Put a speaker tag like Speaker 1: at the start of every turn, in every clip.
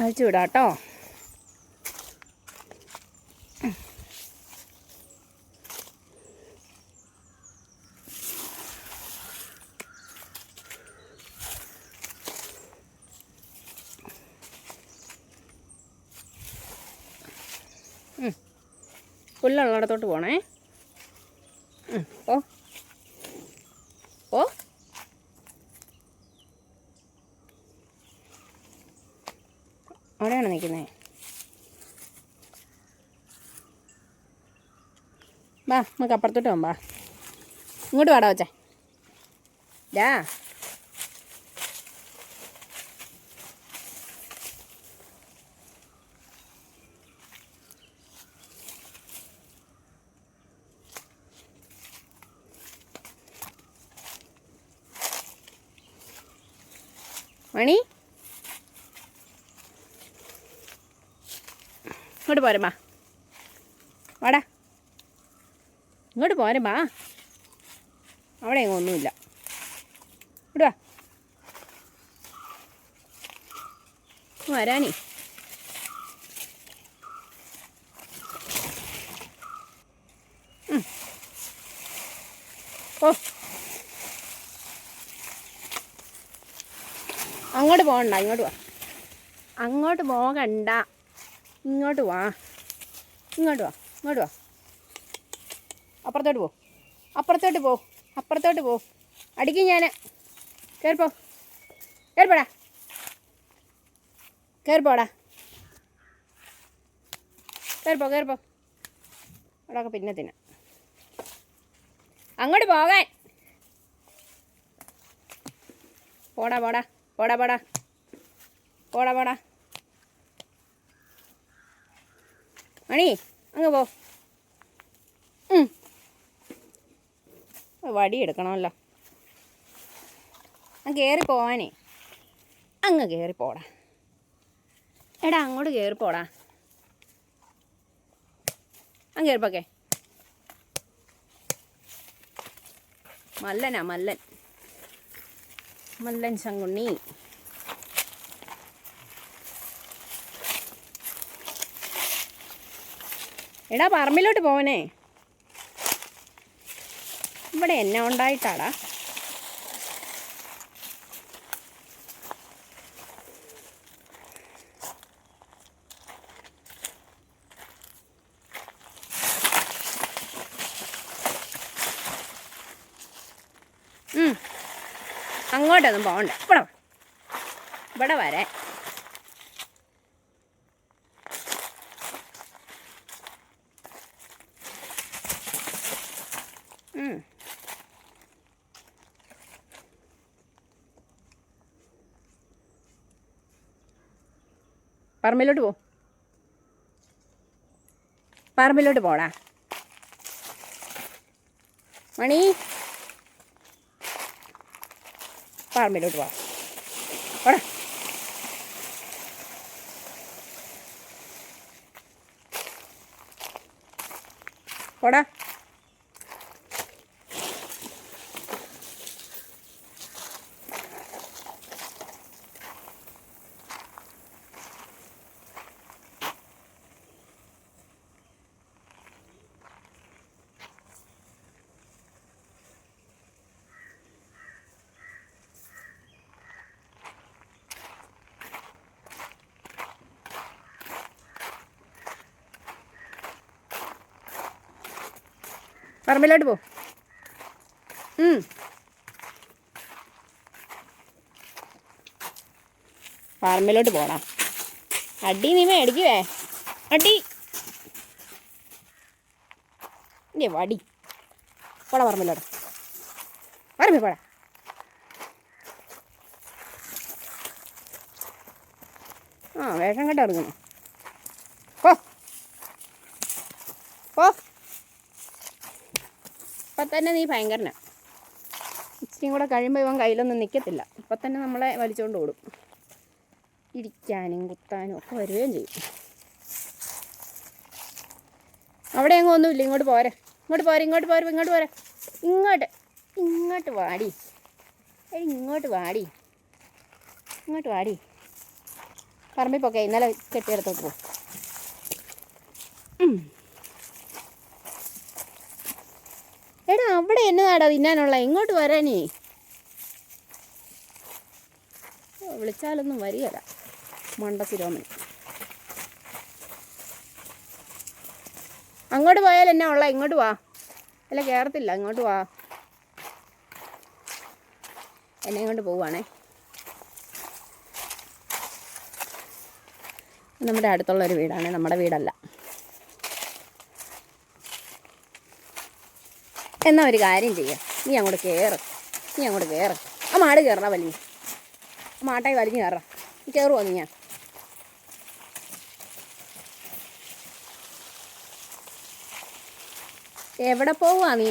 Speaker 1: അഴിച്ചു വിടാം കേട്ടോ പോണേ ഉം, ഓ ഓ അവിടെയാണ് നിൽക്കുന്നത് വാ നമുക്ക് അപ്പുറത്തോട്ട് പോകാം വാ. ഇങ്ങോട്ട് വാടാ വെച്ചേ ഡാ മണി? ഇങ്ങോട്ട് പോരമ്മാ. വാടാ. ഇങ്ങോട്ട് പോരമ്മാ. അവിടെ എങ്ങും ഒന്നുമില്ല. ഇടുവാ വരാനേ. ഓ അങ്ങോട്ട് പോകണ്ട ഇങ്ങോട്ട് പോ അങ്ങോട്ട് പോകണ്ട. ഇങ്ങോട്ട് വാ. ഇങ്ങോട്ട് വാ ഇങ്ങോട്ട് വാ. അപ്പുറത്തോട്ട് പോ. അപ്പുറത്തോട്ട് പോ. അപ്പുറത്തോട്ട് പോ. അടിക്കും ഞാൻ കയറിപ്പോ കയറിപ്പോടാ കയറിപ്പോടാ കയറിപ്പോ കയറിപ്പോ അവിടെയൊക്കെ പിന്നെ തിന്നാം. അങ്ങോട്ട് പോകാൻ. പോടാ പോടാ. പോടാ പോടാ. പോടാ പോടാ. മണി അങ്ങ് പോ. വടി എടുക്കണമല്ലോ. അങ്ങ് കയറി പോവാനേ. അങ്ങ് കയറി പോടാ. എടാ അങ്ങോട്ട് കയറി പോടാ. അങ്ങ് കയറിപ്പോക്കെ മല്ലനാ മല്ലൻ. മല്ലൻ ശങ്കുണ്ണി. എടാ പറമ്പിലോട്ട് പോവനേ ഇവിടെ എന്നെ ഉണ്ടായിട്ടാടാ. അങ്ങോട്ടൊന്നും പോകണ്ട ഇവിടെ. ഇവിടെ വരെ പറമ്പിലോട്ട് പോ. പറമ്പിലോട്ട് പോടാ. മണി. പറമ്പിലോട്ട് പോ. പോടാ. പോടാ. പറമ്പിലോട്ട് പോ. പറമ്പിലോട്ട് പോടാ അടി നീ മേടിക്കുവേ അടി. ഇല്ലേ വടി പോടാ പറമ്പിലോട്ട്. പറമ്പിൽ പോടാ. ആ വേഷം കെട്ട് ഇറങ്ങുന്നു. പോ. പോ. തന്നെ നീ ഭയങ്കരനാ. ഇച്ചിരിയും കൂടെ കഴിയുമ്പോൾ ഇവൻ കയ്യിലൊന്നും നിൽക്കത്തില്ല ഇപ്പം തന്നെ നമ്മളെ വലിച്ചുകൊണ്ട് ഓടും. ഇരിക്കാനും കുത്താനും ഒക്കെ വരികയും ചെയ്യും. അവിടെ എങ്ങും ഒന്നുമില്ല. ഇങ്ങോട്ട് പോരെ. ഇങ്ങോട്ട് പോരെ. ഇങ്ങോട്ട് പോരെ. ഇങ്ങോട്ട് പോരെ. ഇങ്ങോട്ട്. ഇങ്ങോട്ട് വാടി. ഇങ്ങോട്ട് വാടി. ഇങ്ങോട്ട് വാടി. പറമ്പിൽ പോക്കെ. ഇന്നലെ കെട്ടിയെടുത്തോട്ട് പോ ഉം. എടാ അവിടെ എന്നതാടാ തിന്നാനുള്ള ഇങ്ങോട്ട് വരാനേ വിളിച്ചാലൊന്നും വരികയില്ല മണ്ട ശിരോമണി അങ്ങോട്ട് പോയാൽ എന്നാ ഉള്ള? ഇങ്ങോട്ട് വാ. അല്ല കയറത്തില്ല അങ്ങോട്ട് വാ. എന്നെ കൊണ്ട് പോവുകയാണേ നമ്മുടെ അടുത്തുള്ളൊരു വീടാണ്. നമ്മുടെ വീടല്ല. എന്നാ ഒരു കാര്യം ചെയ്യാം. നീ അങ്ങോട്ട് കയറും നീ അങ്ങോട്ട് കയറും ആ മാട് കയറണ വലിഞ്ഞ്. മാട്ടായി വലിഞ്ഞ് കയറാം നീ കയറുമോ നീ ഞാൻ. എവിടെ പോവാ നീ?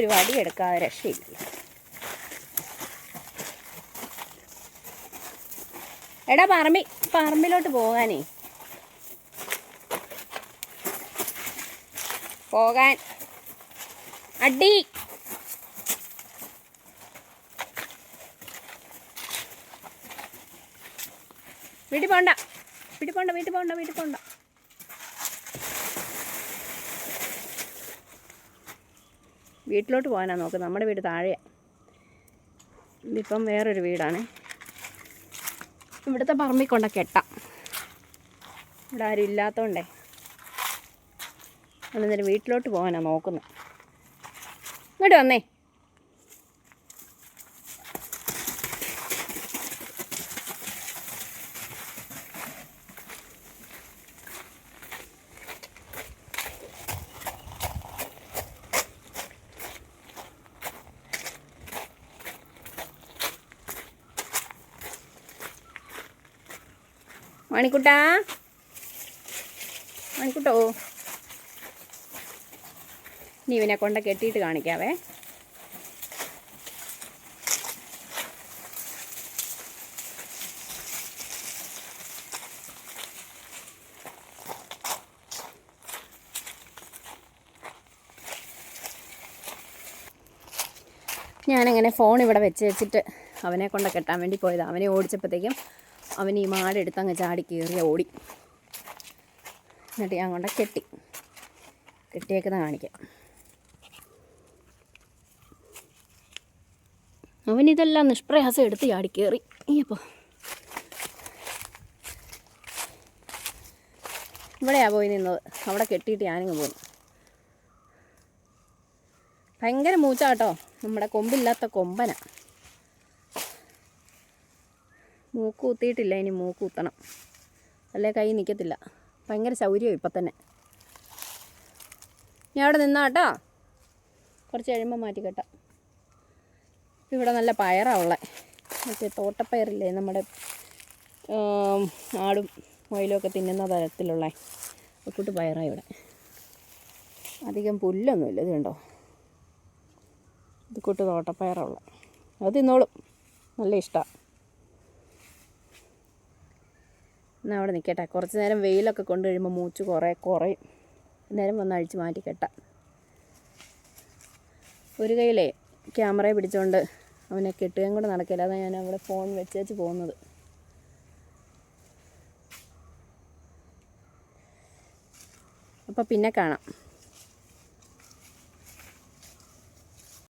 Speaker 1: ഒരു വടി എടുക്കാതെ രക്ഷയില്ല എടാ പറമ്പി പറമ്പിലോട്ട് പോകാനേ. പോകാൻ. അടി. വീട്ടിൽ പോണ്ട. വീട്ടിൽ പോണ്ട വീട്ടിൽ പോണ്ട വീട്ടിൽ പോണ്ട. വീട്ടിലോട്ട് പോകാനാ നോക്ക്. നമ്മുടെ വീട് താഴെയാണ് ഇതിപ്പം വേറൊരു വീടാണ്. ഇവിടുത്തെ പറമ്പിൽ കൊണ്ട കെട്ടാം. ഇവിടെ ആരും ഇല്ലാത്തതുകൊണ്ടേ അന്നേരം വീട്ടിലോട്ട് പോകാനാണ് നോക്കുന്നത് ഇങ്ങോട്ട് വന്നേ. മണിക്കുട്ടാ? മണിക്കുട്ടോ? നീ ഇവനെ കൊണ്ട് കെട്ടിയിട്ട് കാണിക്കാവേ. ഞാനങ്ങനെ ഫോൺ ഇവിടെ വെച്ച് വെച്ചിട്ട് അവനെ കൊണ്ട് കെട്ടാൻ വേണ്ടി പോയതാണ് അവനെ ഓടിച്ചപ്പോഴത്തേക്കും അവൻ ഈ മാടെടുത്ത് അങ്ങ് ചാടി കയറി ഓടി. എന്നിട്ട് ഞാൻ കൊണ്ട് കെട്ടി. കെട്ടിയേക്കുന്ന കാണിക്കാം. അവനിതെല്ലാം നിഷ്പ്രയാസം എടുത്ത് ചാടി കയറി. ഇനിയപ്പോൾ ഇവിടെയാ പോയി നിന്നത്. അവിടെ കെട്ടിയിട്ട് ഞാനിങ്ങ് പോന്നു. ഭയങ്കര മൂച്ചാട്ടോ. നമ്മുടെ കൊമ്പില്ലാത്ത കൊമ്പന. മൂക്ക് കുത്തിയിട്ടില്ല ഇനി മൂക്ക് കുത്തണം അല്ലേ കൈ നിൽക്കത്തില്ല ഭയങ്കര സൗകര്യം ഇപ്പം തന്നെ. ഞാൻ അവിടെ നിന്നാട്ടോ കുറച്ച് കഴിയുമ്പോൾ മാറ്റി കെട്ടാം ഇവിടെ നല്ല പയറാണ് ഉള്ളത് മറ്റേ തോട്ടപ്പയറില്ലേ നമ്മുടെ ആടും മയിലും ഒക്കെ തിന്നുന്ന തരത്തിലുള്ള ഒക്കൂട്ട് പയറാണ് ഇവിടെ. അധികം പുല്ലൊന്നുമില്ല ഇത് കണ്ടോ? ഇത് തോട്ടപ്പയറുള്ള അത് തിന്നോളും. നല്ല ഇഷ്ടമാണ് എന്നാൽ അവിടെ നിൽക്കട്ടെ. കുറച്ച് നേരം വെയിലൊക്കെ കൊണ്ട് കഴിയുമ്പോൾ മൂച്ച് കുറേ കുറയും. നേരം വന്ന് അഴിച്ച് മാറ്റി ഒരു കയ്യിലേ ക്യാമറയെ പിടിച്ചുകൊണ്ട് അവനെ കെട്ടുകയും കൂടെ നടക്കില്ല. അതാണ് ഞാൻ അവിടെ ഫോൺ വെച്ച് വെച്ച് പോകുന്നത്. അപ്പോൾ പിന്നെ കാണാം.